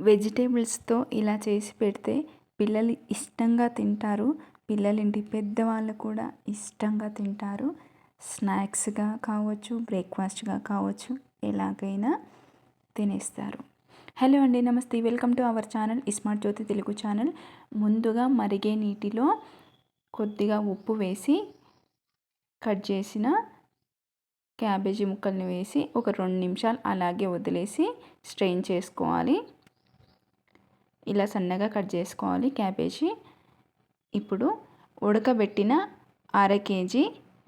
వెజిటేబుల్స్తో ఇలా చేసి పెడితే పిల్లలు ఇష్టంగా తింటారు. పిల్లలింటి పెద్దవాళ్ళు కూడా ఇష్టంగా తింటారు. స్నాక్స్గా కావచ్చు బ్రేక్ఫాస్ట్గా కావచ్చు ఎలాగైనా తినేస్తారు. హలో అండి నమస్తే. Welcome to our channel smart Jyothi Telugu channel. ముందుగా మరిగే నీటిలో కొద్దిగా ఉప్పు వేసి కట్ చేసిన క్యాబేజీ ముక్కల్ని వేసి ఒక రెండు నిమిషాలు అలాగే వదిలేసి స్ట్రెయిన్ చేసుకోవాలి. ఇలా సన్నగా కట్ చేసుకోవాలి క్యాబేజీ. ఇప్పుడు ఉడకబెట్టిన అర కేజీ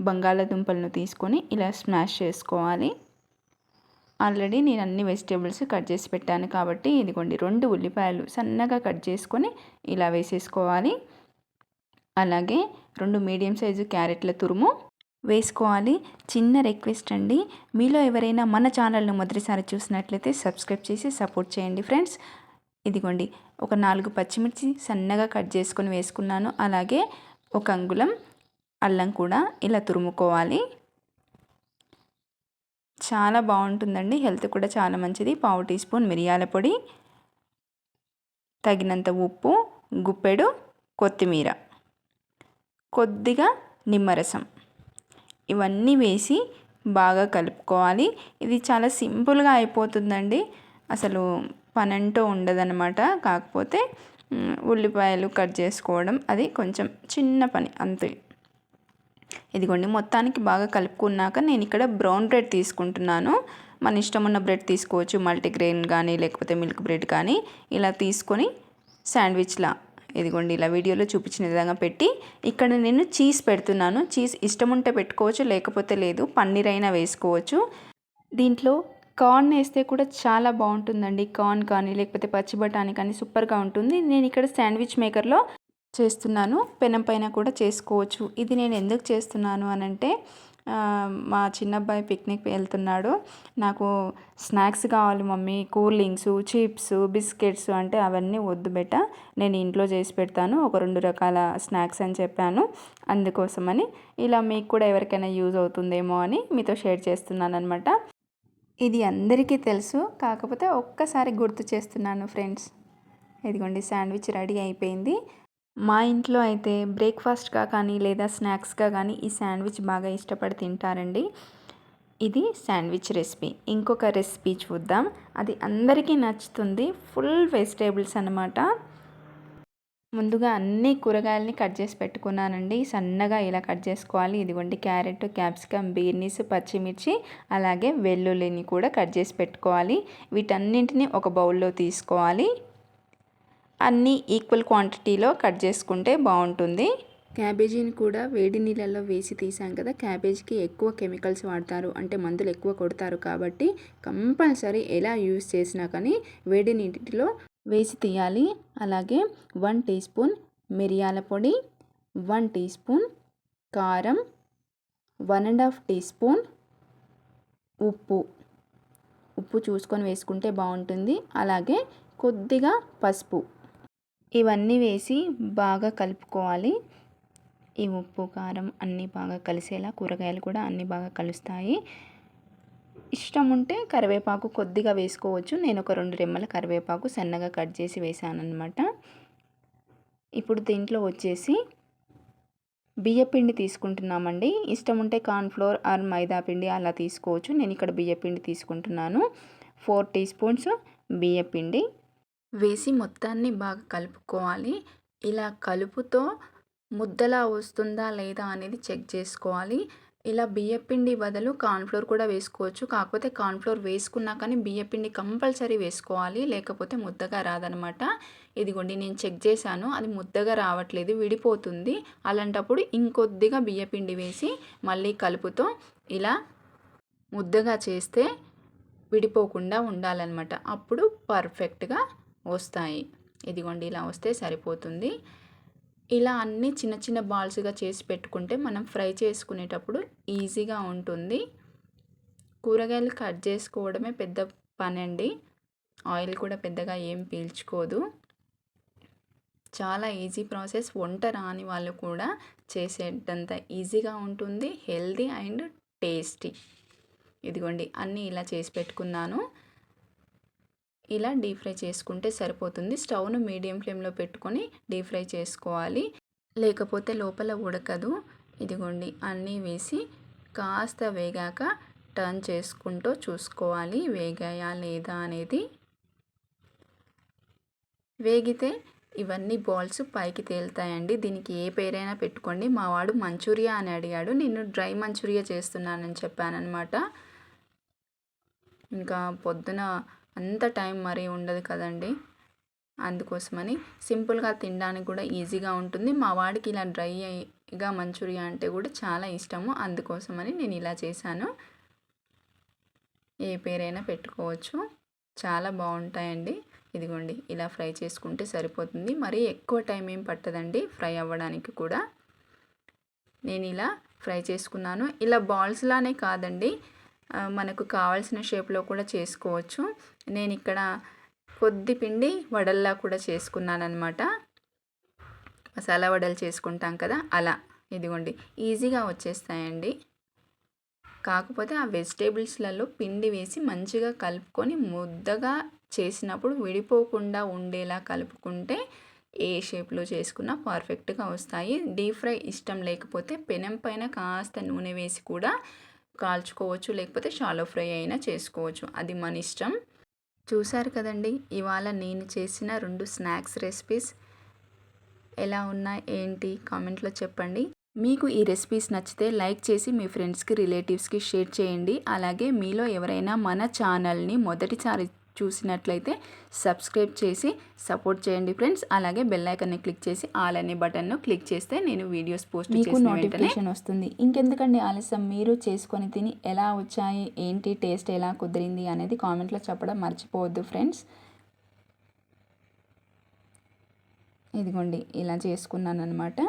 బంగాళాదుంపలను తీసుకొని ఇలా స్మాష్ చేసుకోవాలి. ఆల్రెడీ నేను అన్ని వెజిటేబుల్స్ కట్ చేసి పెట్టాను కాబట్టి ఇదిగోండి రెండు ఉల్లిపాయలు సన్నగా కట్ చేసుకొని ఇలా వేసేసుకోవాలి. అలాగే రెండు మీడియం సైజు క్యారెట్ల తురుము వేసుకోవాలి. చిన్న రిక్వెస్ట్ అండి మీలో ఎవరైనా మన ఛానల్ను మొదటిసారి చూసినట్లయితే సబ్స్క్రైబ్ చేసి సపోర్ట్ చేయండి ఫ్రెండ్స్. ఇదిగోండి ఒక నాలుగు పచ్చిమిర్చి సన్నగా కట్ చేసుకొని వేసుకున్నాను. అలాగే ఒక అంగుళం అల్లం కూడా ఇలా తురుముకోవాలి. చాలా బాగుంటుందండి హెల్త్ కూడా చాలా మంచిది. పావు టీ స్పూన్ మిరియాల పొడి తగినంత ఉప్పు గుప్పెడు కొత్తిమీర. కొద్దిగా నిమ్మరసం. ఇవన్నీ వేసి బాగా కలుపుకోవాలి. ఇది చాలా సింపుల్గా అయిపోతుందండి. అసలు పని అంటూ కాకపోతే ఉల్లిపాయలు కట్ చేసుకోవడం అది కొంచెం చిన్న పని అంతే. ఇదిగోండి మొత్తానికి బాగా కలుపుకున్నాక నేను ఇక్కడ బ్రౌన్ బ్రెడ్ తీసుకుంటున్నాను. మన ఇష్టం ఉన్న బ్రెడ్ తీసుకోవచ్చు. మల్టీగ్రెయిన్ కానీ లేకపోతే మిల్క్ బ్రెడ్ కానీ ఇలా తీసుకొని శాండ్విచ్లా ఇదిగోండి ఇలా వీడియోలో చూపించిన విధంగా పెట్టి ఇక్కడ నేను చీజ్ పెడుతున్నాను. చీజ్ ఇష్టం ఉంటే పెట్టుకోవచ్చు లేకపోతే లేదు పన్నీర్ అయినా వేసుకోవచ్చు. దీంట్లో కార్న్ వేస్తే కూడా చాలా బాగుంటుందండి. కార్న్ కానీ లేకపోతే పచ్చి బఠానీ కానీ సూపర్గా ఉంటుంది. నేను ఇక్కడ శాండ్విచ్ మేకర్లో చేస్తున్నాను. పెనం పైన కూడా చేసుకోవచ్చు. ఇది నేను ఎందుకు చేస్తున్నాను అని అంటే మా చిన్నబ్బాయి పిక్నిక్ వెళ్తున్నాడు. నాకు స్నాక్స్ కావాలి mummy. Cool drinks chips biscuits అంటే అవన్నీ వద్దు బెట. నేను ఇంట్లో చేసి పెడతాను. ఒక రెండు రకాల స్నాక్స్ అని చెప్పాను. అందుకోసమని ఇలా మీకు కూడా ఎవరికైనా యూజ్ అవుతుందేమో అని మీతో షేర్ చేస్తున్నాను అనమాట ఇది అందరికీ తెలుసు. కాకపోతే ఒక్కసారి గుర్తు చేస్తున్నాను ఫ్రెండ్స్. ఇదిగోండి శాండ్విచ్ రెడీ అయిపోయింది. మా ఇంట్లో అయితే బ్రేక్ఫాస్ట్గా కానీ లేదా స్నాక్స్గా కానీ ఈ శాండ్విచ్ బాగా ఇష్టపడి తింటారండి. ఇది శాండ్విచ్ రెసిపీ. ఇంకొక రెసిపీ చూద్దాం. అది అందరికీ నచ్చుతుంది. ఫుల్ వెజిటేబుల్స్ అనమాట ముందుగా అన్ని కూరగాయలని కట్ చేసి పెట్టుకున్నానండి. సన్నగా ఇలా కట్ చేసుకోవాలి. ఇదిగోండి క్యారెట్ క్యాప్సికమ్ బీర్నీస్ పచ్చిమిర్చి అలాగే వెల్లుల్లిని కూడా కట్ చేసి పెట్టుకోవాలి. వీటన్నింటిని ఒక బౌల్లో తీసుకోవాలి. అన్నీ ఈక్వల్ క్వాంటిటీలో కట్ చేసుకుంటే బాగుంటుంది. క్యాబేజీని కూడా వేడి నీళ్ళల్లో వేసి తీసాం కదా క్యాబేజీకి ఎక్కువ కెమికల్స్ వాడతారు. అంటే మందులు ఎక్కువ కొడతారు కాబట్టి కంపల్సరీ ఎలా యూస్ చేసినా కానీ వేడి నీటిలో వేసి తీయాలి. అలాగే వన్ టీ స్పూన్ మిరియాల పొడి వన్ టీ స్పూన్ కారం one and half tea spoon ఉప్పు. ఉప్పు చూసుకొని వేసుకుంటే బాగుంటుంది. అలాగే కొద్దిగా పసుపు. ఇవన్నీ వేసి బాగా కలుపుకోవాలి. ఈ ఉప్పు కారం అన్నీ బాగా కలిసేలా కూరగాయలు కూడా అన్నీ బాగా కలుస్తాయి. ఇష్టం ఉంటే కరివేపాకు కొద్దిగా వేసుకోవచ్చు. నేను ఒక రెండు రెమ్మల కరివేపాకు సన్నగా కట్ చేసి వేసాను అనమాట ఇప్పుడు దీంట్లో వచ్చేసి బియ్యపిండి తీసుకుంటున్నామండి. ఇష్టం ఉంటే కార్న్ఫ్లోర్ ఆర్ మైదా పిండి అలా తీసుకోవచ్చు. నేను ఇక్కడ బియ్యపిండి తీసుకుంటున్నాను. ఫోర్ టీ స్పూన్స్ బియ్యపిండి వేసి మొత్తాన్ని బాగా కలుపుకోవాలి. ఇలా కలుపుతో ముద్దలా వస్తుందా లేదా అనేది చెక్ చేసుకోవాలి. ఇలా బియ్యపిండి బదులు కార్న్ఫ్లోర్ కూడా వేసుకోవచ్చు. కాకపోతే కార్న్ఫ్లోర్ వేసుకున్నా కానీ బియ్యపిండి కంపల్సరీ వేసుకోవాలి. లేకపోతే ముద్దగా రాదనమాట. ఇదిగోండి నేను చెక్ చేశాను. అది ముద్దగా రావట్లేదు విడిపోతుంది. అలాంటప్పుడు ఇంకొద్దిగా బియ్యపిండి వేసి మళ్ళీ కలుపుతో ఇలా ముద్దగా చేస్తే విడిపోకుండా ఉండాలన్నమాట అప్పుడు పర్ఫెక్ట్గా వస్తాయి. ఇదిగోండి ఇలా వస్తే సరిపోతుంది. ఇలా అన్నీ చిన్న చిన్న బాల్స్గా చేసి పెట్టుకుంటే మనం ఫ్రై చేసుకునేటప్పుడు ఈజీగా ఉంటుంది. కూరగాయలు కట్ చేసుకోవడమే పెద్ద పని అండి ఆయిల్ కూడా పెద్దగా ఏం పీల్చుకోదు. చాలా ఈజీ ప్రాసెస్. వంట రాని వాళ్ళు కూడా చేసేటంత ఈజీగా ఉంటుంది. Healthy and tasty. ఇదిగోండి అన్నీ ఇలా చేసి పెట్టుకున్నాను. ఇలా డీప్ ఫ్రై చేసుకుంటే సరిపోతుంది. స్టవ్ను మీడియం ఫ్లేమ్లో పెట్టుకొని డీప్ ఫ్రై చేసుకోవాలి. లేకపోతే లోపల ఉడకదు. ఇదిగోండి అన్నీ వేసి కాస్త వేగాక టర్న్ చేసుకుంటూ చూసుకోవాలి. వేగాయా లేదా అనేది వేగితే ఇవన్నీ బాల్స్ పైకి తేలుతాయండి. దీనికి ఏ పేరైనా పెట్టుకోండి. మా వాడు మంచూరియా అని అడిగాడు. నేను డ్రై మంచూరియా చేస్తున్నానని చెప్పానమాట ఇంకా పొద్దున అంత టైం మరీ ఉండదు కదండి. అందుకోసమని సింపుల్గా తినడానికి కూడా ఈజీగా ఉంటుంది. మా వాడికి ఇలా డ్రైగా మంచూరియా అంటే కూడా చాలా ఇష్టము. అందుకోసమని నేను ఇలా చేశాను. ఏ పేరైనా పెట్టుకోవచ్చు. చాలా బాగుంటాయండి. ఇదిగోండి ఇలా ఫ్రై చేసుకుంటే సరిపోతుంది. మరీ ఎక్కువ టైం ఏం పట్టదండి ఫ్రై అవ్వడానికి కూడా. నేను ఇలా ఫ్రై చేసుకున్నాను. ఇలా బాల్స్లానే కాదండి. మనకు కావాల్సిన షేప్లో కూడా చేసుకోవచ్చు. నేను ఇక్కడ కొద్ది పిండి వడల్లా కూడా చేసుకున్నాను అనమాట మసాలా వడలు చేసుకుంటాం కదా అలా. ఇదిగోండి. ఈజీగా వచ్చేస్తాయండి. కాకపోతే ఆ వెజిటేబుల్స్లలో పిండి వేసి మంచిగా కలుపుకొని ముద్దగా చేసినప్పుడు విడిపోకుండా ఉండేలా కలుపుకుంటే ఏ షేప్లో చేసుకున్నా పర్ఫెక్ట్గా వస్తాయి. డీప్ ఫ్రై ఇష్టం లేకపోతే పెనం పైన కాస్త నూనె వేసి కూడా కాల్చుకోవచ్చు లేకపోతే షాలో ఫ్రై అయినా చేసుకోవచ్చు. అది మన ఇష్టం. చూసారు కదండి ఇవాళ నేను చేసిన రెండు స్నాక్స్ రెసిపీస్ ఎలా ఉన్నాయి ఏంటి కామెంట్లో చెప్పండి. మీకు ఈ రెసిపీస్ నచ్చితే లైక్ చేసి మీ ఫ్రెండ్స్కి రిలేటివ్స్కి షేర్ చేయండి. అలాగే మీలో ఎవరైనా మన ఛానల్ని మొదటిసారి చూసినట్లయితే సబ్స్క్రైబ్ చేసి సపోర్ట్ చేయండి ఫ్రెండ్స్. అలాగే బెల్ ఐకన్ని క్లిక్ చేసి ఆల్ అనే బటన్ను క్లిక్ చేస్తే నేను వీడియోస్ పోస్ట్ మీకు నోటిఫికేషన్ వస్తుంది. ఇంకెందుకండి ఆలస్యం? మీరు చేసుకొని తిని ఎలా వచ్చాయి? ఏంటి? టేస్ట్ ఎలా కుదిరింది? అనేది కామెంట్లో చెప్పడం మర్చిపోవద్దు ఫ్రెండ్స్. ఇదిగోండి ఇలా చేసుకున్నాను అనమాట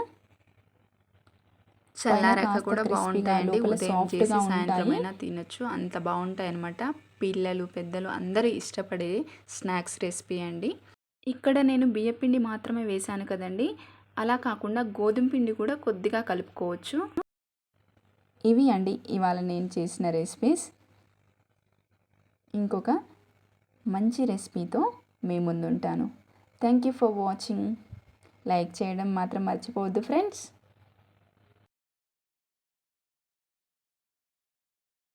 చల్లారాక కూడా బాగుంటాయండి. ఉదయం చేసి గా సాయంత్రం ఉంటాయి. అయినా తినొచ్చు. అంత బాగుంటాయి అనమాట పిల్లలు పెద్దలు అందరూ ఇష్టపడే స్నాక్స్ రెసిపీ అండి. ఇక్కడ నేను బియ్యపిండి మాత్రమే వేశాను కదండి. అలా కాకుండా గోధుమ పిండి కూడా కొద్దిగా కలుపుకోవచ్చు. ఇవి అండి ఇవాళ నేను చేసిన రెసిపీస్. ఇంకొక మంచి రెసిపీతో మీ ముందుంటాను. Thank you for watching like చేయడం మాత్రం మర్చిపోవద్దు ఫ్రెండ్స్